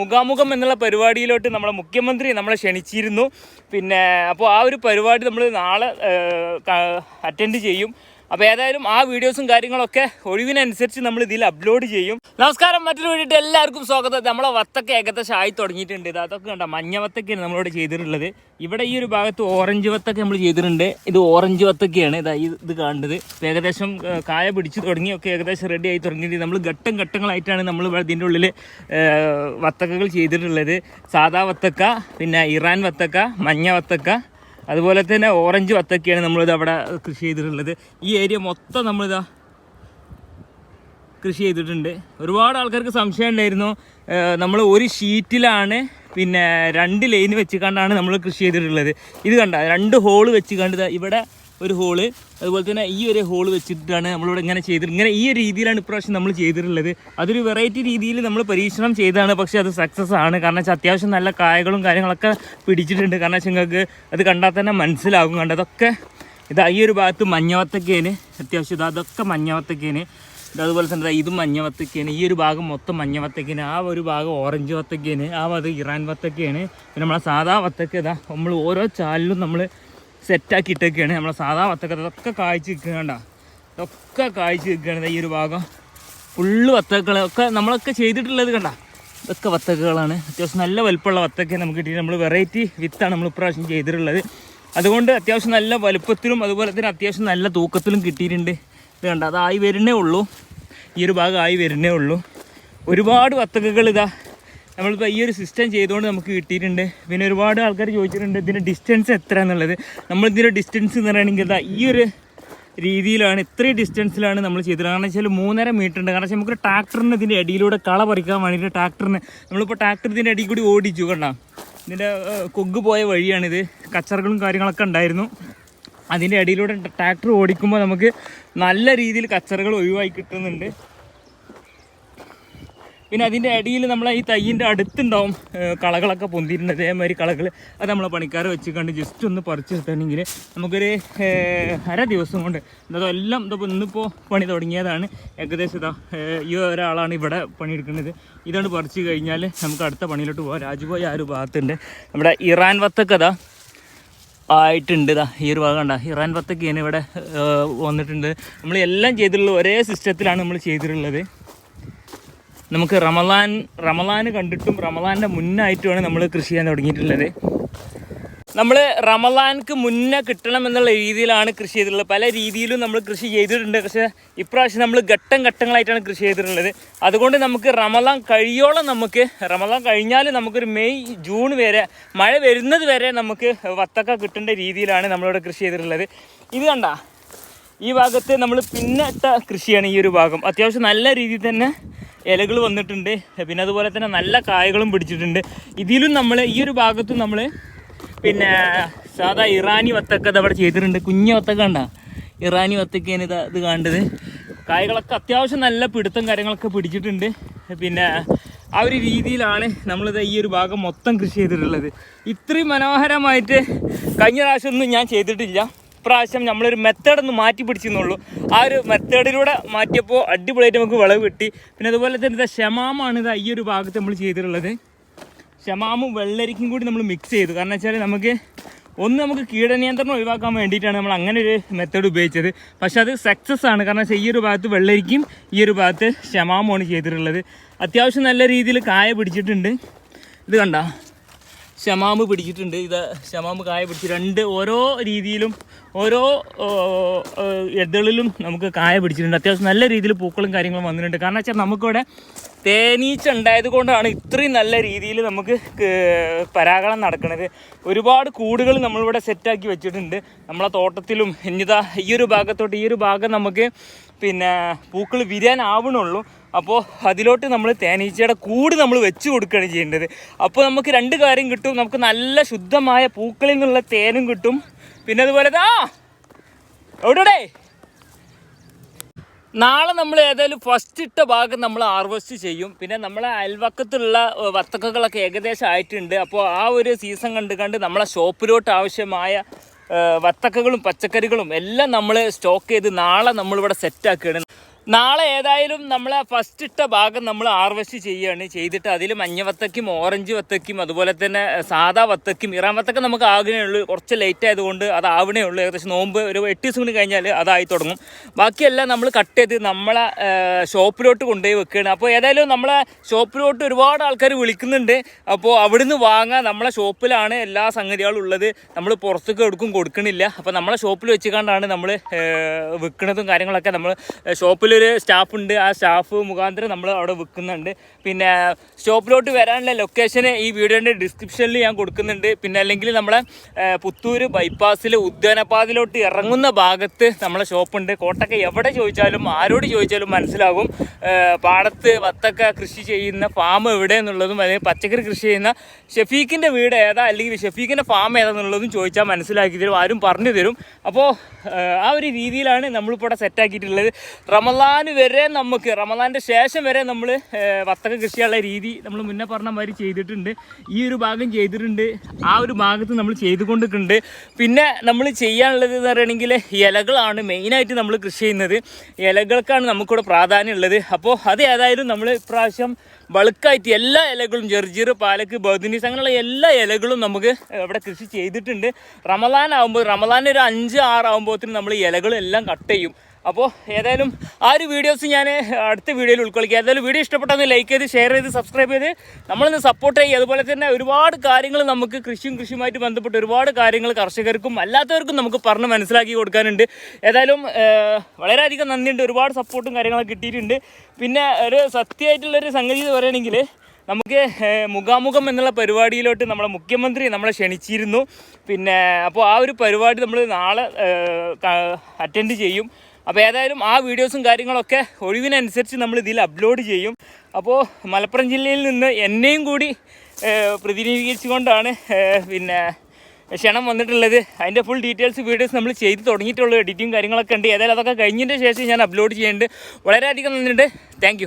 മുഖാമുഖം എന്നുള്ള പരിപാടിയിലോട്ട് നമ്മളെ മുഖ്യമന്ത്രി നമ്മളെ ക്ഷണിച്ചിരുന്നു. പിന്നെ അപ്പോൾ ആ ഒരു പരിപാടി നമ്മൾ നാളെ അറ്റൻഡ് ചെയ്യും. അപ്പോൾ ഏതായാലും ആ വീഡിയോസും കാര്യങ്ങളൊക്കെ ഒഴിവിനനുസരിച്ച് നമ്മൾ ഇതിൽ അപ്ലോഡ് ചെയ്യും. നമസ്കാരം മറ്റൊരു വേണ്ടിയിട്ട് എല്ലാവർക്കും സ്വാഗതം. നമ്മളെ വത്തൊക്കെ ഏകദേശം ആയി തുടങ്ങിയിട്ടുണ്ട്. ഇത് അതൊക്കെ കണ്ട? മഞ്ഞ വത്തൊക്കെയാണ് നമ്മളോട് ചെയ്തിട്ടുള്ളത്. ഇവിടെ ഈ ഒരു ഭാഗത്ത് ഓറഞ്ച് വത്തൊക്കെ നമ്മൾ ചെയ്തിട്ടുണ്ട്. ഇത് ഓറഞ്ച് വത്തൊക്കെയാണ്. ഇതാ ഇത് കാണുന്നത് ഏകദേശം കായ പിടിച്ച് തുടങ്ങിയൊക്കെ ഏകദേശം റെഡി ആയി തുടങ്ങിയിട്ട് നമ്മൾ ഘട്ടം ഘട്ടങ്ങളായിട്ടാണ് നമ്മൾ ഇതിന്റെ ഉള്ളിൽ വത്തക്കകൾ ചെയ്തിട്ടുള്ളത്. സാദാ വത്തക്ക പിന്നെ ഇറാൻ വത്തക്ക മഞ്ഞ വത്തക്ക അതുപോലെ തന്നെ ഓറഞ്ച് വത്തക്കയാണ് നമ്മളിത് അവിടെ കൃഷി ചെയ്തിട്ടുള്ളത്. ഈ ഏരിയ മൊത്തം നമ്മളിതാ കൃഷി ചെയ്തിട്ടുണ്ട്. ഒരുപാട് ആൾക്കാർക്ക് സംശയം ഉണ്ടായിരുന്നു. നമ്മൾ ഒരു ഷീറ്റിലാണ് പിന്നെ രണ്ട് ലൈൻ വെച്ച് കണ്ടാണ് നമ്മൾ കൃഷി ചെയ്തിട്ടുള്ളത്. ഇത് കണ്ട രണ്ട് ഹോൾ വെച്ച് കണ്ട് ഇവിടെ ഒരു ഹോൾ അതുപോലെ തന്നെ ഈ ഒരു ഹോൾ വെച്ചിട്ടാണ് നമ്മളിവിടെ ഇങ്ങനെ ചെയ്തിട്ട് ഇങ്ങനെ ഈ ഒരു രീതിയിലാണ് ഇപ്രാവശ്യം നമ്മൾ ചെയ്തിട്ടുള്ളത്. അതൊരു വെറൈറ്റി രീതിയിൽ നമ്മൾ പരീക്ഷണം ചെയ്താണ് പക്ഷേ അത് സക്സസ് ആണ്. കാരണം വെച്ചാൽ അത്യാവശ്യം നല്ല കായകളും കാര്യങ്ങളൊക്കെ പിടിച്ചിട്ടുണ്ട്. കാരണം വെച്ചാൽ നിങ്ങൾക്ക് അത് കണ്ടാൽ തന്നെ മനസ്സിലാകും. കണ്ടതൊക്കെ ഇതാ ഈ ഒരു ഭാഗത്ത് മഞ്ഞവത്തക്കേന്. അത്യാവശ്യം ഇതാ അതൊക്കെ മഞ്ഞവത്തക്കേന്. അതുപോലെ തന്നെ ഇതും മഞ്ഞ വത്തക്കയാണ് ഈ ഒരു ഭാഗം മൊത്തം മഞ്ഞ വത്തക്കയാണ് ആ ഒരു ഭാഗം ഓറഞ്ച് വത്തക്കയാണ് ആ അത് ഇറാൻ വത്തക്കയാണ് പിന്നെ നമ്മളെ സാധാ വത്തക്ക ഇതാ നമ്മൾ ഓരോ ചാലിലും നമ്മൾ സെറ്റാക്കി ഇട്ടൊക്കെയാണ് നമ്മളെ സാധാ വത്തക്ക ഇതൊക്കെ കായ്ച്ച് നിൽക്കണ്ട ഇതൊക്കെ കായ്ച്ച് നിൽക്കുകയാണ് ദാ ഈ ഒരു ഭാഗം. ഫുള്ള് വത്തക്കൾ ഒക്കെ നമ്മളൊക്കെ ചെയ്തിട്ടുള്ളത് കണ്ട. ഇതൊക്കെ വത്തക്കകളാണ്. അത്യാവശ്യം നല്ല വലുപ്പമുള്ള വത്തക്ക നമുക്ക് കിട്ടിയിട്ട് നമ്മൾ വെറൈറ്റി വിത്താണ് നമ്മൾ ഇപ്രാവശ്യം ചെയ്തിട്ടുള്ളത്. അതുകൊണ്ട് അത്യാവശ്യം നല്ല വലുപ്പത്തിലും അതുപോലെ തന്നെ അത്യാവശ്യം നല്ല തൂക്കത്തിലും കിട്ടിയിട്ടുണ്ട്. ഇത് കണ്ട അതായി വരുന്നേ ഉള്ളൂ. ഈ ഒരു ഭാഗം ആയി വരുന്നേ ഉള്ളൂ. ഒരുപാട് വത്തക്കകൾ ഇതാ നമ്മളിപ്പോൾ ഈ ഒരു സിസ്റ്റം ചെയ്തുകൊണ്ട് നമുക്ക് കിട്ടിയിട്ടുണ്ട്. പിന്നെ ഒരുപാട് ആൾക്കാർ ചോദിച്ചിട്ടുണ്ട് ഇതിന്റെ ഡിസ്റ്റൻസ് എത്ര എന്നുള്ളത്. നമ്മൾ ഇതിന്റെ ഡിസ്റ്റൻസ് എന്ന് പറയുകയാണെങ്കിൽ ഈ ഒരു രീതിയിലാണ് ഇത്രയും ഡിസ്റ്റൻസിലാണ് നമ്മൾ ചെയ്തത്. കാരണം വെച്ചാൽ മൂന്നര മീറ്റർ ഉണ്ട്. കാരണം വെച്ചാൽ നമുക്ക് ട്രാക്ടറിന് ഇതിന്റെ അടിയിലൂടെ കള പറിക്കാൻ വേണ്ടിയിട്ട് ട്രാക്ടറിന് നമ്മളിപ്പോൾ ട്രാക്ടർ ഇതിന്റെ അടിയിൽ കൂടി ഓടിച്ചു കണ്ട? ഇതിന്റെ കൊഗ് പോയ വഴിയാണിത്. കച്ചറകളും കാര്യങ്ങളൊക്കെ ഉണ്ടായിരുന്നു. അതിന്റെ അടിയിലൂടെ ട്രാക്ടർ ഓടിക്കുമ്പോൾ നമുക്ക് നല്ല രീതിയിൽ കച്ചറകൾ ഒഴിവായി കിട്ടുന്നുണ്ട്. പിന്നെ അതിന്റെ അടിയിൽ നമ്മൾ ഈ തയ്യിന്റെ അടുത്തുണ്ടാവും കളകളൊക്കെ പൊന്തിയിട്ടുണ്ട്. അതേമാതിരി കളകൾ അത് നമ്മളെ പണിക്കാരെ വെച്ച് കണ്ട് ജസ്റ്റ് ഒന്ന് പറിച്ച് കിട്ടണമെങ്കിൽ നമുക്കൊരു അര ദിവസം കൊണ്ട് അതെല്ലാം ഇതിപ്പോൾ ഇന്നിപ്പോൾ പണി തുടങ്ങിയതാണ്. ഏകദേശം ഇതാ ഈ ഒരാളാണ് ഇവിടെ പണിയെടുക്കുന്നത്. ഇതാണ് പറിച്ചു കഴിഞ്ഞാൽ നമുക്ക് അടുത്ത പണിയിലോട്ട് പോകാം രാജുപോയ ആ ഒരു ഭാഗത്തുണ്ട്. നമ്മുടെ ഇറാൻ വത്തക്കഥ ആയിട്ടുണ്ട് ഇതാ ഈ ഒരു ഭാഗം ഉണ്ടാ ഇറാൻ വത്തക്കയാണ് ഇവിടെ വന്നിട്ടുണ്ട്. നമ്മൾ എല്ലാം ചെയ്തിട്ടുള്ളത് ഒരേ സിസ്റ്റത്തിലാണ് നമ്മൾ ചെയ്തിട്ടുള്ളത്. നമുക്ക് റമലാൻ റമലാൻ കണ്ടിട്ടും റമലാന്റെ മുന്നായിട്ടുമാണ് നമ്മൾ കൃഷി ചെയ്യാൻ തുടങ്ങിയിട്ടുള്ളത്. നമ്മൾ റമലാൻക്ക് മുന്നേ കിട്ടണം എന്നുള്ള രീതിയിലാണ് കൃഷി ചെയ്തിട്ടുള്ളത്. പല രീതിയിലും നമ്മൾ കൃഷി ചെയ്തിട്ടുണ്ട്. പക്ഷേ ഇപ്രാവശ്യം നമ്മൾ ഘട്ടം ഘട്ടങ്ങളായിട്ടാണ് കൃഷി ചെയ്തിട്ടുള്ളത്. അതുകൊണ്ട് നമുക്ക് റമലാൻ കഴിയോളം നമുക്ക് റമലാൻ കഴിഞ്ഞാൽ നമുക്കൊരു മെയ് ജൂൺ വരെ മഴ വരുന്നത് വരെ നമുക്ക് വത്തക്ക കിട്ടേണ്ട രീതിയിലാണ് നമ്മളിവിടെ കൃഷി ചെയ്തിട്ടുള്ളത്. ഇത് കണ്ട? ഈ ഭാഗത്ത് നമ്മൾ പിന്നിട്ട കൃഷിയാണ് ഈ ഒരു ഭാഗം. അത്യാവശ്യം നല്ല രീതിയിൽ തന്നെ ഇലകൾ വന്നിട്ടുണ്ട്. പിന്നെ അതുപോലെ തന്നെ നല്ല കായകളും പിടിച്ചിട്ടുണ്ട്. ഇതിലും നമ്മൾ ഈ ഒരു ഭാഗത്തും നമ്മൾ പിന്നെ സാധാ ഇറാനി വത്തക്ക ഇത് അവിടെ ചെയ്തിട്ടുണ്ട്. കുഞ്ഞ വത്തക്ക കണ്ട? ഇറാനി വത്തക്കയാണ് ഇത് ഇത് കണ്ടത്. കായകളൊക്കെ അത്യാവശ്യം നല്ല പിടുത്തം കാര്യങ്ങളൊക്കെ പിടിച്ചിട്ടുണ്ട്. പിന്നെ ആ ഒരു രീതിയിലാണ് നമ്മളിത് ഈ ഒരു ഭാഗം മൊത്തം കൃഷി ചെയ്തിട്ടുള്ളത്. ഇത്രയും മനോഹരമായിട്ട് കഴിഞ്ഞ പ്രാവശ്യമൊന്നും ഞാൻ ചെയ്തിട്ടില്ല. ഇപ്രാവശ്യം നമ്മളൊരു മെത്തേഡ് ഒന്ന് മാറ്റി പിടിച്ചെന്നുള്ളൂ ആ ഒരു മെത്തേഡിലൂടെ മാറ്റിയപ്പോൾ അടിപൊളിയായിട്ട് നമുക്ക് വിളവ് കിട്ടി. പിന്നെ അതുപോലെ തന്നെ ഷമാമാണ് ഇത് ഈ ഒരു ഭാഗത്ത് നമ്മൾ ചെയ്തിട്ടുള്ളത്. ഷമാമും വെള്ളരിക്കും കൂടി നമ്മൾ മിക്സ് ചെയ്തു. കാരണം വെച്ചാൽ നമുക്ക് ഒന്ന് നമുക്ക് കീടനിയന്ത്രണം ഒഴിവാക്കാൻ വേണ്ടിയിട്ടാണ് നമ്മൾ അങ്ങനെ ഒരു മെത്തേഡ് ഉപയോഗിച്ചത്. പക്ഷെ അത് സക്സസ് ആണ്. കാരണം വെച്ചാൽ ഈ ഒരു ഭാഗത്ത് വെള്ളരിക്കും ഈ ഒരു ഭാഗത്ത് ഷമാമുമാണ് ചെയ്തിട്ടുള്ളത്. അത്യാവശ്യം നല്ല രീതിയിൽ കായ പിടിച്ചിട്ടുണ്ട്. ഇത് കണ്ട? ഷമാമ് പിടിച്ചിട്ടുണ്ട്. ഇത് ഷമാമ് കായ പിടിച്ച് രണ്ട് ഓരോ രീതിയിലും ഓരോ എതളിലും നമുക്ക് കായ പിടിച്ചിട്ടുണ്ട്. അത്യാവശ്യം നല്ല രീതിയിൽ പൂക്കളും കാര്യങ്ങളും വന്നിട്ടുണ്ട്. കാരണം വെച്ചാൽ നമുക്കിവിടെ തേനീച്ച ഉണ്ടായത് കൊണ്ടാണ് ഇത്രയും നല്ല രീതിയിൽ നമുക്ക് പരാഗണം നടക്കുന്നത് ഒരുപാട് കൂടുകൾ നമ്മളിവിടെ സെറ്റാക്കി വെച്ചിട്ടുണ്ട്. നമ്മളെ തോട്ടത്തിലും എന്നിതാ ഈ ഒരു ഭാഗത്തോട്ട് ഈ ഒരു ഭാഗം നമുക്ക് പിന്നെ പൂക്കൾ വിരിയാൻ ആവണുള്ളൂ. അപ്പോൾ അതിലോട്ട് നമ്മൾ തേനീച്ചയുടെ കൂട് നമ്മൾ വെച്ച് കൊടുക്കുകയാണ് ചെയ്യേണ്ടത്. അപ്പോൾ നമുക്ക് രണ്ട് കാര്യം കിട്ടും. നമുക്ക് നല്ല ശുദ്ധമായ പൂക്കളിൽ നിന്നുള്ള തേനും കിട്ടും. പിന്നെ അതുപോലെ ആ എവിടെ നാളെ നമ്മൾ ഏതായാലും ഫസ്റ്റ് ഇട്ട ഭാഗം നമ്മൾ ഹാർവെസ്റ്റ് ചെയ്യും. പിന്നെ നമ്മളെ അയൽവക്കത്തുള്ള വത്തക്കകളൊക്കെ ഏകദേശം ആയിട്ടുണ്ട്. അപ്പോൾ ആ ഒരു സീസൺ കണ്ട് കണ്ട് നമ്മളെ ഷോപ്പിലോട്ട് ആവശ്യമായ വത്തക്കകളും പച്ചക്കറികളും എല്ലാം നമ്മൾ സ്റ്റോക്ക് ചെയ്ത് നാളെ നമ്മളിവിടെ സെറ്റാക്കുകയാണ് നാളെ ഏതായാലും നമ്മളെ ഫസ്റ്റ് ഇട്ട ഭാഗം നമ്മൾ ഹാർവെസ്റ്റ് ചെയ്യുകയാണ്. ചെയ്തിട്ട് അതിൽ മഞ്ഞ വത്തക്കും ഓറഞ്ച് വത്തക്കും അതുപോലെ തന്നെ സാധാ വത്തക്കും ഇറാൻ വത്തക്ക നമുക്ക് ആകണേ ഉള്ളൂ. കുറച്ച് ലേറ്റ് ആയതുകൊണ്ട് അത് ആവണേ ഉള്ളൂ. ഏകദേശം നോമ്പ് ഒരു എട്ട് ദിവസം കഴിഞ്ഞാൽ അതായി തുടങ്ങും. ബാക്കിയെല്ലാം നമ്മൾ കട്ട് ചെയ്ത് നമ്മളെ ഷോപ്പിലോട്ട് കൊണ്ടുപോയി വെക്കുകയാണ്. അപ്പോൾ ഏതായാലും നമ്മളെ ഷോപ്പിലോട്ട് ഒരുപാട് ആൾക്കാർ വിളിക്കുന്നുണ്ട്. അപ്പോൾ അവിടുന്ന് വാങ്ങാൻ നമ്മളെ ഷോപ്പിലാണ് എല്ലാ സംഗതികളും ഉള്ളത്. നമ്മൾ പുറത്തേക്ക് എടുക്കും കൊടുക്കണില്ല. അപ്പോൾ നമ്മളെ ഷോപ്പിൽ വെച്ചുകൊണ്ടാണ് നമ്മൾ വിൽക്കുന്നതും കാര്യങ്ങളൊക്കെ നമ്മൾ ഷോപ്പിലൊരു സ്റ്റാഫ് ഉണ്ട്. ആ സ്റ്റാഫ് മുഖാന്തരം നമ്മൾ അവിടെ വിൽക്കുന്നുണ്ട് പിന്നെ ഷോപ്പിലോട്ട് വരാനുള്ള ലൊക്കേഷൻ ഈ വീഡിയോന്റെ ഡിസ്ക്രിപ്ഷനിൽ ഞാൻ കൊടുക്കുന്നുണ്ട്. പിന്നെ അല്ലെങ്കിൽ നമ്മളെ പുത്തൂര് ബൈപ്പാസിൽ ഉദ്യാനപാതിലോട്ട് ഇറങ്ങുന്ന ഭാഗത്ത് നമ്മളെ ഷോപ്പുണ്ട് കോട്ടക്ക എവിടെ ചോദിച്ചാലും ആരോട് ചോദിച്ചാലും മനസ്സിലാകും. പാടത്ത് വത്തക്ക കൃഷി ചെയ്യുന്ന ഫാം എവിടെ എന്നുള്ളതും അല്ലെങ്കിൽ പച്ചക്കറി കൃഷി ചെയ്യുന്ന ഷെഫീഖിന്റെ വീട് ഏതാ അല്ലെങ്കിൽ ഷെഫീഖിന്റെ ഫാം ഏതാന്നുള്ളതും ചോദിച്ചാൽ മനസ്സിലാക്കി തരും ആരും പറഞ്ഞു തരും. അപ്പോൾ ആ ഒരു രീതിയിലാണ് നമ്മളിപ്പോൾ ഇവിടെ സെറ്റാക്കിയിട്ടുള്ളത് റമദാൻ വരെ നമുക്ക് റമദാന്റെ ശേഷം വരെ നമ്മൾ വത്തക കൃഷിയുള്ള രീതി നമ്മൾ മുന്നേ പറഞ്ഞ മാതിരി ചെയ്തിട്ടുണ്ട്. ഈ ഒരു ഭാഗം ചെയ്തിട്ടുണ്ട്. ആ ഒരു ഭാഗത്ത് നമ്മൾ ചെയ്തുകൊണ്ടിട്ടുണ്ട്. പിന്നെ നമ്മൾ ചെയ്യാനുള്ളത് എന്ന് പറയുകയാണെങ്കിൽ ഇലകളാണ് മെയിനായിട്ട് നമ്മൾ കൃഷി ചെയ്യുന്നത്. ഇലകൾക്കാണ് നമുക്കിവിടെ പ്രാധാന്യം ഉള്ളത്. അപ്പോൾ അത് ഏതായാലും നമ്മൾ ഇപ്രാവശ്യം ബൾക്കായിട്ട് എല്ലാ ഇലകളും ജർജീർ പാലക്ക് ബദുനീസ് അങ്ങനെയുള്ള എല്ലാ ഇലകളും നമുക്ക് ഇവിടെ കൃഷി ചെയ്തിട്ടുണ്ട്. റമദാൻ ആകുമ്പോൾ റമദാൻ ഒരു അഞ്ച് ആറാകുമ്പോഴത്തേനും നമ്മൾ ഇലകളെല്ലാം കട്ട് ചെയ്യും. അപ്പോൾ ഏതായാലും ആ ഒരു വീഡിയോസ് ഞാൻ അടുത്ത വീഡിയോയിൽ ഉൾക്കൊള്ളിക്കുക ഏതായാലും വീഡിയോ ഇഷ്ടപ്പെട്ടെന്ന് ലൈക്ക് ചെയ്ത് ഷെയർ ചെയ്ത് സബ്സ്ക്രൈബ് ചെയ്ത് നമ്മളൊന്ന് സപ്പോർട്ട് ചെയ്യുക അതുപോലെ തന്നെ ഒരുപാട് കാര്യങ്ങൾ നമുക്ക് കൃഷിയും കൃഷിയുമായിട്ട് ബന്ധപ്പെട്ട് ഒരുപാട് കാര്യങ്ങൾ കർഷകർക്കും അല്ലാത്തവർക്കും നമുക്ക് പറഞ്ഞ് മനസ്സിലാക്കി കൊടുക്കാനുണ്ട്. ഏതായാലും വളരെയധികം നന്ദിയുണ്ട്. ഒരുപാട് സപ്പോർട്ടും കാര്യങ്ങളൊക്കെ കിട്ടിയിട്ടുണ്ട്. പിന്നെ ഒരു സത്യമായിട്ടുള്ളൊരു സംഗതി എന്ന് പറയുകയാണെങ്കിൽ നമുക്ക് മുഖാമുഖം എന്നുള്ള പരിപാടിയിലോട്ട് നമ്മളെ മുഖ്യമന്ത്രി നമ്മളെ ക്ഷണിച്ചിരുന്നു. പിന്നെ അപ്പോൾ ആ ഒരു പരിപാടി നമ്മൾ നാളെ അറ്റൻഡ് ചെയ്യും. അപ്പോൾ ഏതായാലും ആ വീഡിയോസും കാര്യങ്ങളൊക്കെ ഒഴിവിനനുസരിച്ച് നമ്മൾ ഇതിൽ അപ്ലോഡ് ചെയ്യും. അപ്പോൾ മലപ്പുറം ജില്ലയിൽ നിന്ന് എന്നെയും കൂടി പ്രതിനിധീകരിച്ചുകൊണ്ടാണ് പിന്നെ ക്ഷണം വന്നിട്ടുള്ളത്. അതിന്റെ ഫുൾ ഡീറ്റെയിൽസ് വീഡിയോസ് നമ്മൾ ചെയ്ത് തുടങ്ങിയിട്ടുള്ളൂ എഡിറ്റിങ് കാര്യങ്ങളൊക്കെ ഉണ്ട്. ഏതായാലും അതൊക്കെ കഴിഞ്ഞതിന്റെ ശേഷം ഞാൻ അപ്ലോഡ് ചെയ്യുന്നുണ്ട് വളരെയധികം നന്ദിയുണ്ട്. താങ്ക്